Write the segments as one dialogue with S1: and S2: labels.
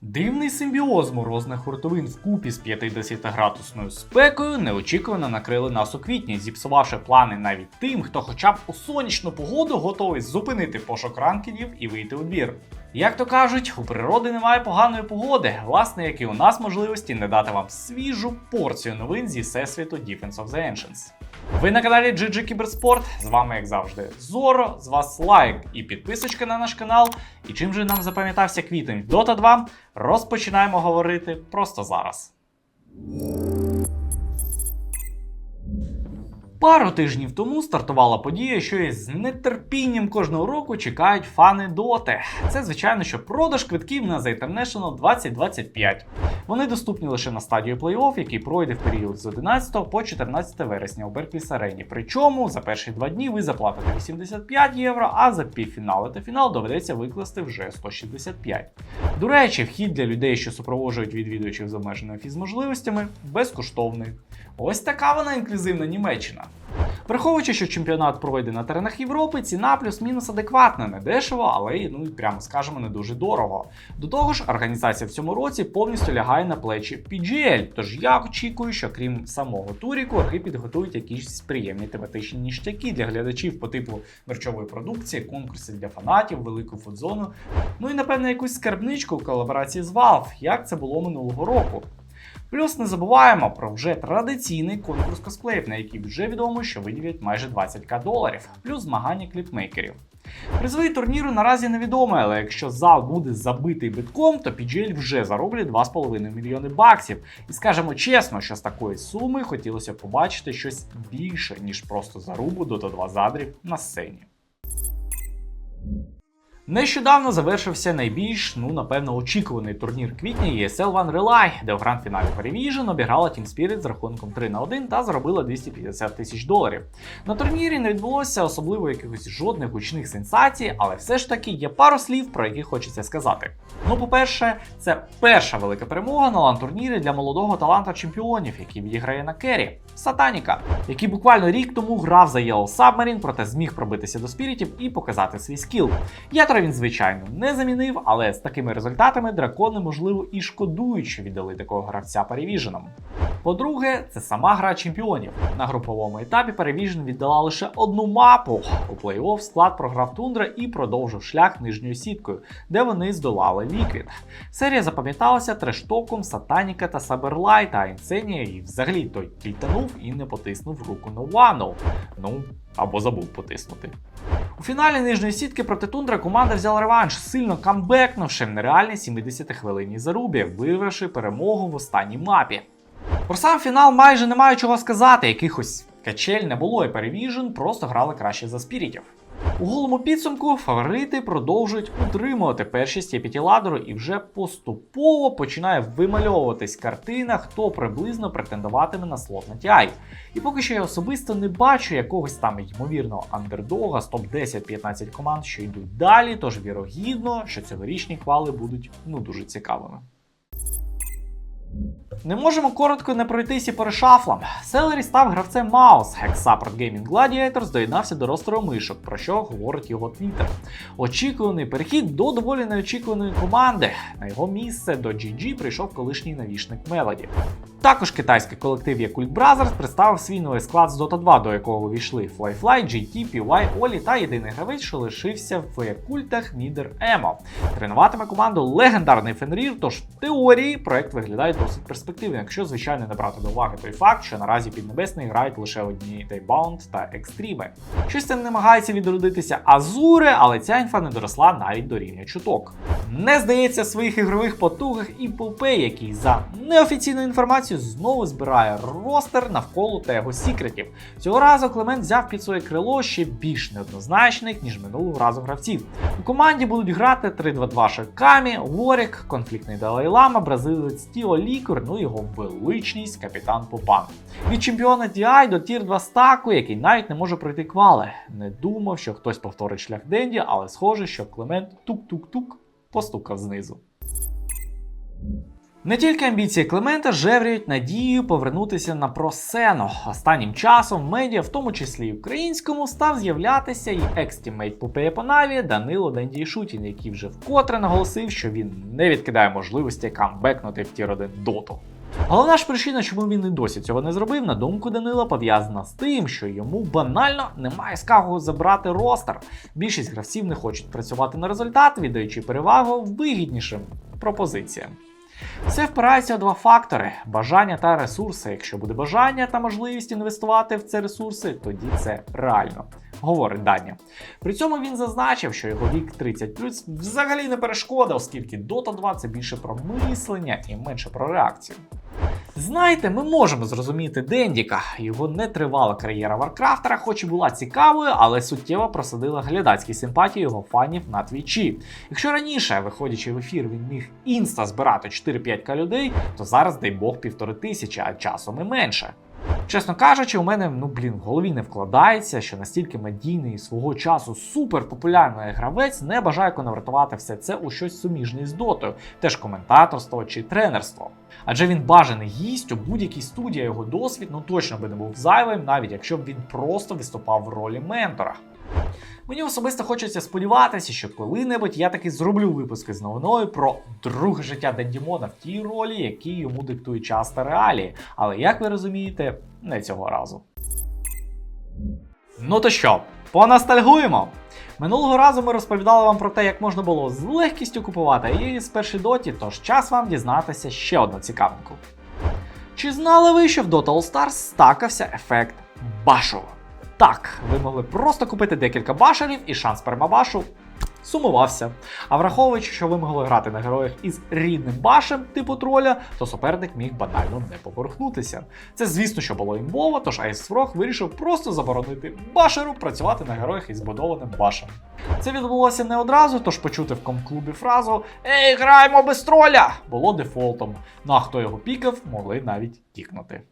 S1: Дивний симбіоз морозних хуртовин вкупі з 50-градусною спекою неочікувано накрили нас у квітні, зіпсувавши плани навіть тим, хто хоча б у сонячну погоду готовий зупинити пошук ранкінів і вийти у двір. Як то кажуть, у природи немає поганої погоди, власне, як і у нас можливості не дати вам свіжу порцію новин зі всесвіту Defense of the Ancients. Ви на каналі GG Кіберспорт. З вами, як завжди, Зоро. З вас лайк і підписочка на наш канал. І чим же нам запам'ятався квітень Dota 2, розпочинаємо говорити просто зараз. Пару тижнів тому стартувала подія, що із нетерпінням кожного року чекають фани Доти. Це, звичайно, що продаж квитків на The International 2025. Вони доступні лише на стадію плей-офф, який пройде в період з 11 по 14 вересня у Беркліс Арені. Причому за перші два дні ви заплатите 85 євро, а за півфінали та фінал доведеться викласти вже 165. До речі, вхід для людей, що супроводжують відвідувачів з обмеженими фізможливостями, безкоштовний. Ось така вона інклюзивна Німеччина. Враховуючи, що чемпіонат пройде на теренах Європи, ціна плюс-мінус адекватна, не дешево, але ну прямо скажемо не дуже дорого. До того ж, організація в цьому році повністю лягає на плечі PGL, Тож я очікую, що крім самого туріку, орги підготують якісь приємні тематичні ніштяки для глядачів по типу мерчової продукції, конкурсів для фанатів, велику фудзону. Ну і напевно якусь скарбничку в колаборації з Valve, як це було минулого року. Плюс не забуваємо про вже традиційний конкурс косплеїв, на який вже відомо, що виділять майже 20к доларів, плюс змагання кліпмейкерів. Призовий турніру наразі невідомий, але якщо зал буде забитий битком, то PGL вже зароблять 2,5 мільйони баксів. І скажемо чесно, що з такої суми хотілося побачити щось більше, ніж просто зарубу Dota 2 задрів на сцені. Нещодавно завершився найбільш, ну напевно, очікуваний турнір квітня ESL One Relay, де у гранд-фіналі Paravision обіграла Team Spirit з рахунком 3 на 1 та заробила 250 тисяч доларів. На турнірі не відбулося особливо якихось жодних гучних сенсацій, але все ж таки є пару слів, про які хочеться сказати. Ну, по-перше, це перша велика перемога на лан-турнірі для молодого таланта чемпіонів, який відіграє на Кері. Сатаніка, який буквально рік тому грав за Yellow Submarine, проте зміг пробитися до спірітів і показати свій скіл. Ятора він, звичайно, не замінив, але з такими результатами дракони, можливо, і шкодують, що віддали такого гравця Перевіженом. По-друге, це сама гра чемпіонів. На груповому етапі Перевіжен віддала лише одну мапу. У плей-офф склад програв Тундра і продовжив шлях нижньою сіткою, де вони здолали Ліквід. Серія запам'яталася трештоком Сатаніка та Саберлайта, а Інсенія і взагалі той кільтанув і не потиснув руку Новану. Ну, або забув потиснути. У фіналі нижньої сітки проти Тундра команда взяла реванш, сильно камбекнувши в нереальній 70-хвилинній зарубі, вигравши перемогу в останній мапі. Про сам фінал майже немає чого сказати, якихось качель не було, і Перевіжен просто грали краще за спірітів. У голому підсумку фаворити продовжують утримувати першість епітіладору і вже поступово починає вимальовуватись картина, хто приблизно претендуватиме на слот на TI. І поки що я особисто не бачу якогось там ймовірного андердога з топ-10-15 команд, що йдуть далі, тож вірогідно, що цьогорічні хвали будуть ну дуже цікавими. Не можемо коротко не пройтись і перешафлам. Селері став гравцем Маус, екс-саппорт Gaming Gladiators доєднався до ростеру мишок, про що говорить його твіттер. Очікуваний перехід до доволі неочікуваної команди. На його місце до GG прийшов колишній навішник Мелоді. Також китайський колектив Yakult Brothers представив свій новий склад з Dota 2, до якого увійшли Flyfly, GT, PY, Олі та єдиний гравець, що лишився в Якультах Нідер Емо. Тренуватиме команду легендарний Фенрір, тож в теорії проект виглядає досить перспективно, якщо, звичайно, не брати до уваги той факт, що наразі Піднебесний грають лише одні Daybound та Екстріми. Щось там намагається відродитися Азури, але ця інфа не доросла навіть до рівня чуток. Не здається своїх ігрових потугах і Попей, який за неофіційною інформацією знову збирає ростер навколо Тего Сікретів. Цього разу Клемент взяв під своє крило ще більш неоднозначних, ніж минулого разу гравців. У команді будуть грати 3-2-2 Шакамі, Ворік, конфліктний Далай-Лама, бразилець Тіо Лікур, ну його величність капітан Попан. Від чемпіона DI до тір 2 стаку, який навіть не може пройти квали. Не думав, що хтось повторить шлях Денді, але схоже, що Клемент тук-тук-тук постукав знизу. Не тільки амбіції Клемента жевріють надією повернутися на просцену. Останнім часом медіа, в тому числі й українському, став з'являтися і екстімейт Попея Понаві Данило Дендійшутін, який вже вкотре наголосив, що він не відкидає можливості камбекнути в тір 1 доту. Головна ж причина, чому він і досі цього не зробив, на думку Данила, пов'язана з тим, що йому банально немає кого забрати ростер. Більшість гравців не хочуть працювати на результат, віддаючи перевагу вигіднішим пропозиціям. Все впирається у два фактори: бажання та ресурси. Якщо буде бажання та можливість інвестувати в ці ресурси, тоді це реально. Говорить Даня. При цьому він зазначив, що його вік 30 взагалі не перешкода, оскільки Dota 2 це більше про мислення і менше про реакцію. Знаєте, ми можемо зрозуміти Дендіка. Його нетривала кар'єра Варкрафтера, хоч і була цікавою, але суттєво просадила глядацькі симпатії його фанів на твічі. Якщо раніше, виходячи в ефір, він міг інста збирати 4-5к людей, то зараз, дай Бог, півтори тисячі, а часом і менше. Чесно кажучи, у мене ну блін в голові не вкладається, що настільки медійний свого часу суперпопулярний гравець не бажає конвертувати все це у щось суміжне з дотою, теж коментаторство чи тренерство. Адже він бажаний гість у будь-якій студії його досвід ну точно би не був зайвим, навіть якщо б він просто виступав в ролі ментора. Мені особисто хочеться сподіватися, що коли-небудь я таки зроблю випуски з новиною про друге життя Дендімона в тій ролі, які йому диктує час та реалії. Але як ви розумієте, не цього разу. Ну то що, понастальгуємо? Минулого разу ми розповідали вам про те, як можна було з легкістю купувати її з першої доті, тож час вам дізнатися ще одну цікавинку. Чи знали ви, що в Dota All Stars стакався ефект башу? Так, ви могли просто купити декілька башерів і шанс перемабашу сумувався. А враховуючи, що ви могли грати на героях із рідним башем типу троля, то суперник міг банально не поверхнутися. Це, звісно, що було імбово, тож Ice Frog вирішив просто заборонити башеру працювати на героях із збудованим башем. Це відбулося не одразу, тож почути в комклубі фразу Ей, граємо без троля! було дефолтом. Ну а хто його пікав, могли навіть тікнути.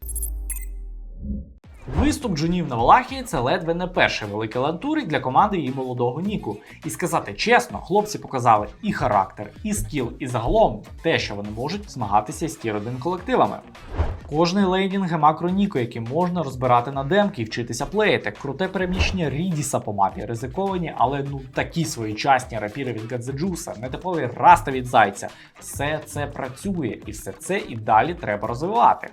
S1: Виступ джунів на Валахії це ледве не перший великий лантурик для команди її молодого Ніку. І сказати чесно, хлопці показали і характер, і скіл, і загалом те, що вони можуть змагатися з тір 1 колективами. Кожний лейдінг макро Ніко, які можна розбирати на демки і вчитися плеїти, круте переміщення Рідіса по мапі, ризиковані, але ну такі своєчасні рапіри від Гадзеджуса, нетиповий раста від зайця. Все це працює, і все це і далі треба розвивати.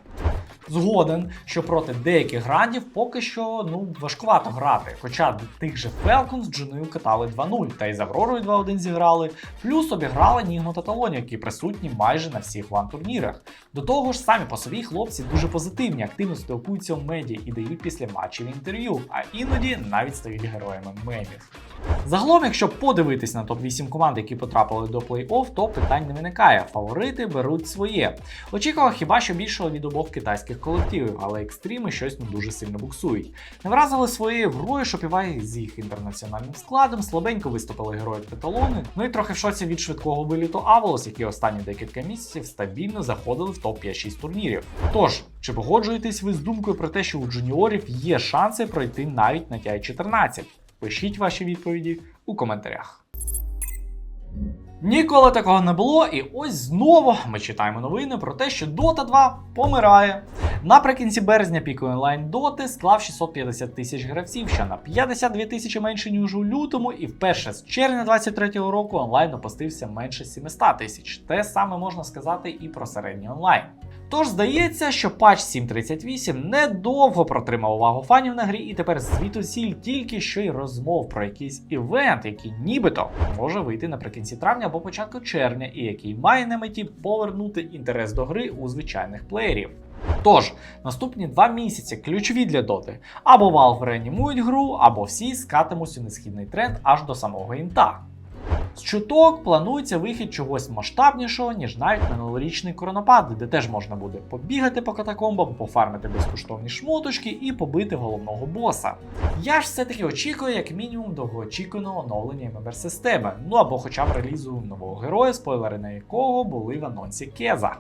S1: Згоден, що проти деяких грандів поки що ну важкувато грати. Хоча тих же Falcons з Джуною катали 2-0, та й з Авророю 2-1 зіграли, плюс обіграли Нігну та Талоні, які присутні майже на всіх ван-турнірах. До того ж, самі по собі хлопці дуже позитивні, активно спілкуються в медіа і дають після матчів інтерв'ю, а іноді навіть стають героями мемів. Загалом, якщо подивитись на топ-8 команд, які потрапили до плей-офф, то питань не виникає. Фаворити беруть своє. Очікував хіба що більшого від обох китайських колективів, але екстріми щось не дуже сильно буксують. Не вразили своєю грою Shopify з їх інтернаціональним складом, слабенько виступили герої каталони. Ну і трохи в шоці від швидкого виліту Аволос, які останні декілька місяців стабільно заходили в топ 5-6 турнірів. Тож, чи погоджуєтесь ви з думкою про те, що у джуніорів є шанси пройти навіть на TI 14? Пишіть ваші відповіді у коментарях. Ніколи такого не було, і ось знову ми читаємо новини про те, що Dota 2 помирає. Наприкінці березня піку онлайн Доти склав 650 тисяч гравців, що на 52 тисячі менше, ніж у лютому, і вперше з червня 23-го року онлайн опустився менше 700 тисяч. Те саме можна сказати і про середній онлайн. Тож здається, що патч 7.38 недовго протримав увагу фанів на грі, і тепер звітусіль тільки що й розмов про якийсь івент, який нібито може вийти наприкінці травня або початку червня, і який має на меті повернути інтерес до гри у звичайних плеєрів. Тож, наступні два місяці ключові для доти. Або Valve реанімують гру, або всі скатимуть у несхідний тренд аж до самого інта. З чуток планується вихід чогось масштабнішого, ніж навіть минулорічний коронапад, де теж можна буде побігати по катакомбам, пофармити безкоштовні шмоточки і побити головного боса. Я ж все-таки очікую, як мінімум, довгоочікуваного оновлення ММР системи, ну або хоча б релізу нового героя, спойлери на якого були в анонсі Кеза.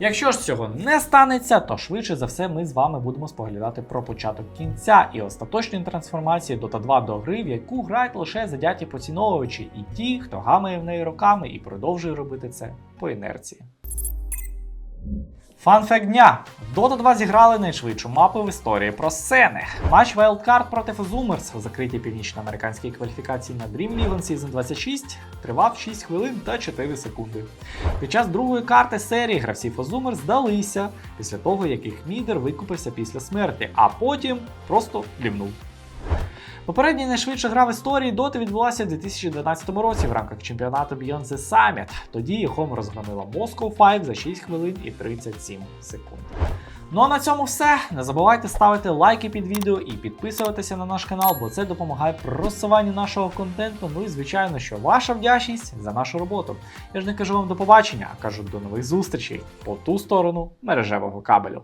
S1: Якщо ж цього не станеться, то швидше за все ми з вами будемо споглядати про початок кінця і остаточної трансформації Dota 2 до гри, в яку грають лише задяті поціновувачі і ті, хто гамає в неї роками і продовжує робити це по інерції. Фанфект дня. Dota 2 зіграли найшвидшу мапу в історії про сцени. Матч Wildcard проти Zoomers у закритій північноамериканській кваліфікації на Dream League Season 26 тривав 6 хвилин та 4 секунди. Під час другої карти серії гравці Zoomers здалися після того, як їх мідер викупився після смерті, а потім просто лівнув. Попередня найшвидша гра в історії Доти відбулася у 2012 році в рамках чемпіонату Beyond the Summit. Тоді його розгромила Moscow 5 за 6 хвилин і 37 секунд. Ну а на цьому все. Не забувайте ставити лайки під відео і підписуватися на наш канал, бо це допомагає просуванню нашого контенту. Ну і звичайно, що ваша вдячність за нашу роботу. Я ж не кажу вам до побачення, а кажу до нових зустрічей по ту сторону мережевого кабелю.